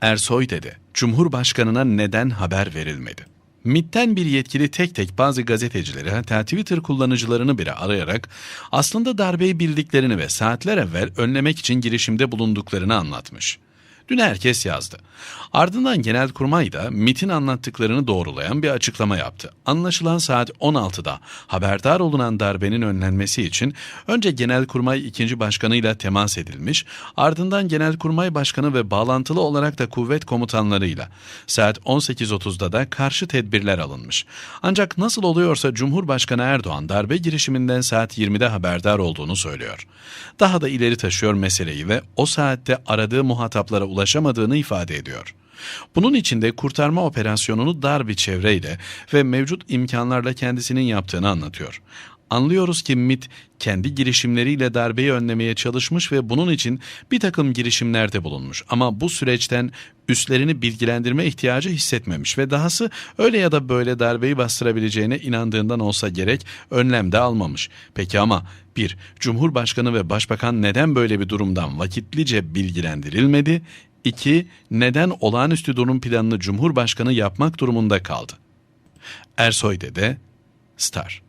Ersoy dedi, Cumhurbaşkanına neden haber verilmedi? MIT'ten bir yetkili tek tek bazı gazetecileri hatta Twitter kullanıcılarını bile arayarak aslında darbeyi bildiklerini ve saatler evvel önlemek için girişimde bulunduklarını anlatmış. Dün herkes yazdı. Ardından Genelkurmay da MIT'in anlattıklarını doğrulayan bir açıklama yaptı. Anlaşılan saat 16'da haberdar olunan darbenin önlenmesi için önce Genelkurmay ikinci başkanıyla temas edilmiş, ardından Genelkurmay Başkanı ve bağlantılı olarak da kuvvet komutanlarıyla saat 18.30'da da karşı tedbirler alınmış. Ancak nasıl oluyorsa Cumhurbaşkanı Erdoğan darbe girişiminden saat 20'de haberdar olduğunu söylüyor. Daha da ileri taşıyor meseleyi ve o saatte aradığı muhataplara ulaşamadığını ifade ediyor. Bunun için de kurtarma operasyonunu dar bir çevreyle ve mevcut imkanlarla kendisinin yaptığını anlatıyor. Anlıyoruz ki MIT kendi girişimleriyle darbeyi önlemeye çalışmış ve bunun için bir takım girişimlerde bulunmuş. Ama bu süreçten üstlerini bilgilendirme ihtiyacı hissetmemiş ve dahası öyle ya da böyle darbeyi bastırabileceğine inandığından olsa gerek önlem de almamış. Peki ama bir, Cumhurbaşkanı ve Başbakan neden böyle bir durumdan vakitlice bilgilendirilmedi? 2. Neden olağanüstü durum planını Cumhurbaşkanı yapmak durumunda kaldı? Ersoy Dede, Star